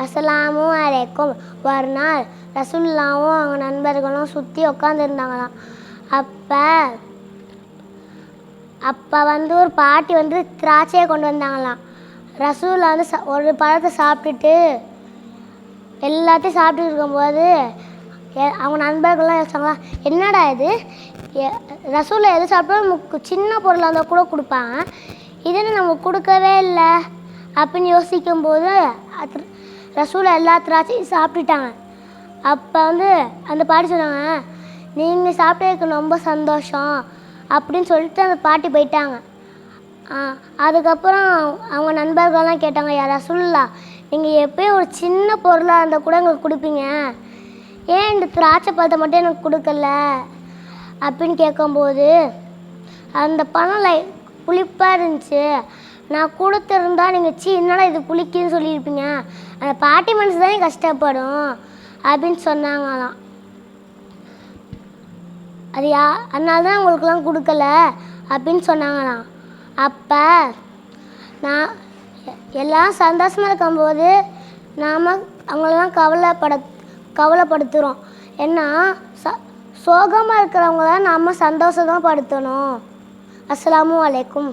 அசலாமும் அலைக்கும். ஒரு நாள் ரசுல்லாவும் அவங்க நண்பர்களும் சுற்றி உட்காந்துருந்தாங்களாம் அப்போ அப்போ வந்து ஒரு பாட்டி வந்து திராட்சையை கொண்டு வந்தாங்களாம். ரசூலா வந்து ஒரு பழத்தை சாப்பிட்டுட்டு எல்லாத்தையும் சாப்பிட்டுட்டு இருக்கும்போது எ- அவங்க நண்பர்கள்லாம் யோசிச்சாங்களா என்னடா இது? ரசூலில் ரசூலை எது சாப்பிட்டாலும் நமக்கு சின்ன பொருளாக இருந்தால் கூட கொடுப்பாங்க. இதுன்னு நம்ம கொடுக்கவே இல்லை? அப்படின்னு யோசிக்கும்போது ரசூலை எல்லா திராட்சையும் சாப்பிட்டுட்டாங்க. அப்போ வந்து அந்த பாட்டி சொன்னாங்க நீங்கள் சாப்பிட்டதுக்கு ரொம்ப சந்தோஷம் அப்படின்னு சொல்லிட்டு அந்த பாட்டி போயிட்டாங்க. ஆ, அதுக்கப்புறம் அவங்க நண்பர்கள்லாம் கேட்டாங்க யார் ரசூல்லா நீங்கள் எப்பயும் ஒரு சின்ன பொருளாக இருந்தால் கூட எங்களுக்கு கொடுப்பீங்க. ஏன் இந்த திராட்சை பழத்தை மட்டும் எனக்கு கொடுக்கல? அப்படின்னு கேட்கும்போது அந்த பழம் லை புளிப்பாக இருந்துச்சு. நான் கொடுத்துருந்தா நீங்கள் சி என்னடா இது குளிக்குன்னு சொல்லியிருப்பீங்க? அந்த பாட்டி மனசு தானே கஷ்டப்படும் அப்படின்னு சொன்னாங்களாம். அது யா அதனால தான் உங்களுக்குலாம் கொடுக்கல அப்படின்னு சொன்னாங்களாம். அப்போ நான் எல்லாம் சந்தோஷமாக இருக்கும்போது நாம் அவங்களெல்லாம் கவலைப்பட கவலைப்படுத்துகிறோம் ஏன்னா ச சோகமாக இருக்கிறவங்கள நாம் சந்தோஷமாக படுத்தணும். அஸ்ஸலாமு அலைக்கும்.